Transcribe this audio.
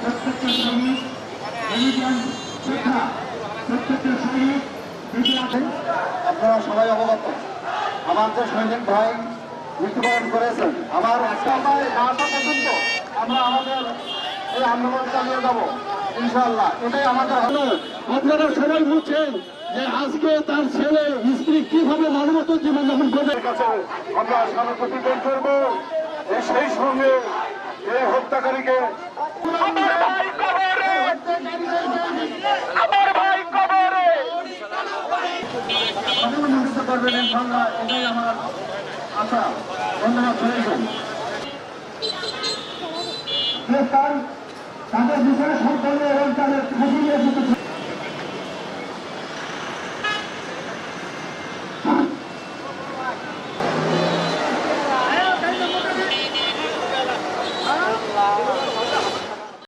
প্রত্যেকটা শহীদ আপনারা সবাই অবগত। আমার যে সৈনিক ভাই মৃত্যুবরণ করেছেন আমার সবাই না আসা পর্যন্ত আমরা আমাদের এই আন্দোলন চালিয়ে যাব ইনশাআল্লাহ। এটাই আমাদের হলো আপনারা সবাই বুঝছেন যে আজকে তার ছেলে স্ত্রী কীভাবে মানবত জীবনযাপন করবে? আমরা স্বাগত করব। এই সেই সঙ্গে এই হত্যাকারীকে অতিমন্ডিত করবেন ইনশাল্লাহ এটাই আমার আশা ধন্যবাদ সবাইকে তাদের বিষয়ে সম্পন্ন এবং তাদের খুশি Wow.